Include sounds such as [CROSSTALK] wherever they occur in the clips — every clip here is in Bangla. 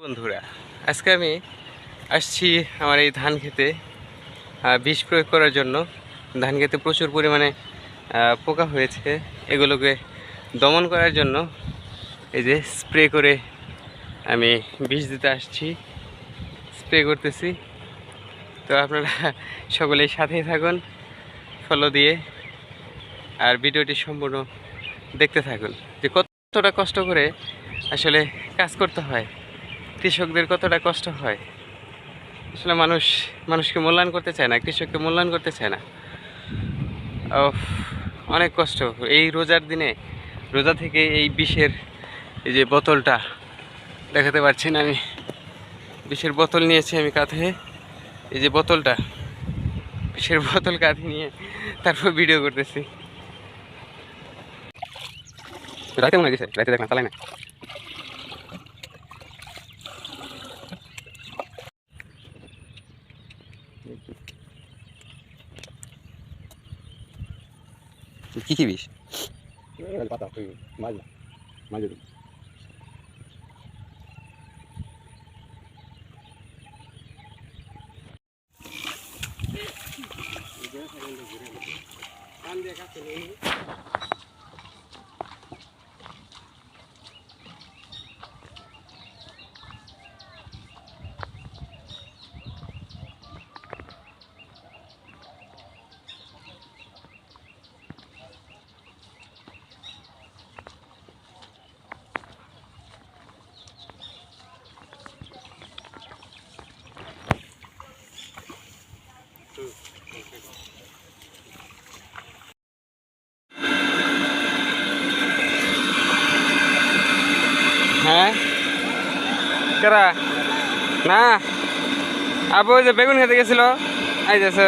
বন্ধুরা, আজকে আমি আসছি আমার এই ধান খেতে বিষ প্রয়োগ করার জন্য। ধান খেতে প্রচুর পরিমাণে পোকা হয়েছে। এগুলোকে দমন করার জন্য এই যে স্প্রে করে আমি বিষ দিতে আসছি, স্প্রে করতেছি। তো আপনারা [LAUGHS] সকলেই সাথেই থাকুন ফলো দিয়ে, আর ভিডিওটি সম্পূর্ণ দেখতে থাকুন। যে কতটা কষ্ট করে আসলে কাজ করতে হয় কৃষকদের কতটা কষ্ট হয়? আসলে মানুষ, মানুষকে মূল্যায়ন করতে চায় না, কৃষককে মূল্যায়ন করতে চায় না। অনেক কষ্ট। এই রোজার দিনে, রোজা থেকে এই বিষের, এই যে বোতলটা, দেখাতে পারছেন আমি। বিষের বোতল নিয়েছি আমি কাঁধে। এই যে বোতলটা, বিষের বোতল কাঁধে নিয়ে তারপর ভিডিও করতেছি। রাতে মনে গেছে রাতে দেখলাম চালাই না। কি কি বিষ পাতা মাছ মাছ হ্যাঁ কারা? না? আবু ওই যে বেগুন খেতে গেছিল। আই যাচ্ছে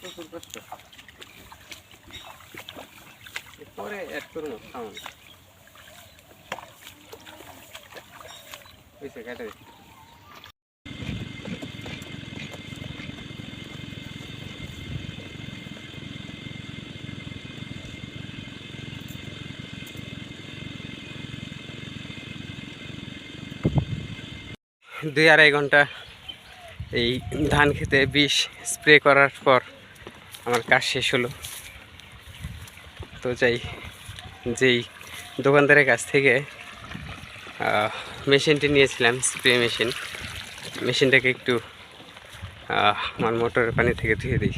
প্রচুর কষ্ট পরে অ্যাড করুন খাওয়ান হয়েছে কেটে দুই আড়াই ঘণ্টা এই ধান খেতে বিষ স্প্রে করার পর আমার কাজ শেষ হলো। তো যাই, যেই দোকানদারের কাছ থেকে মেশিনটি নিয়েছিলাম স্প্রে মেশিন মেশিনটাকে একটু আমার মোটরের পানি থেকে ধুয়ে দিই।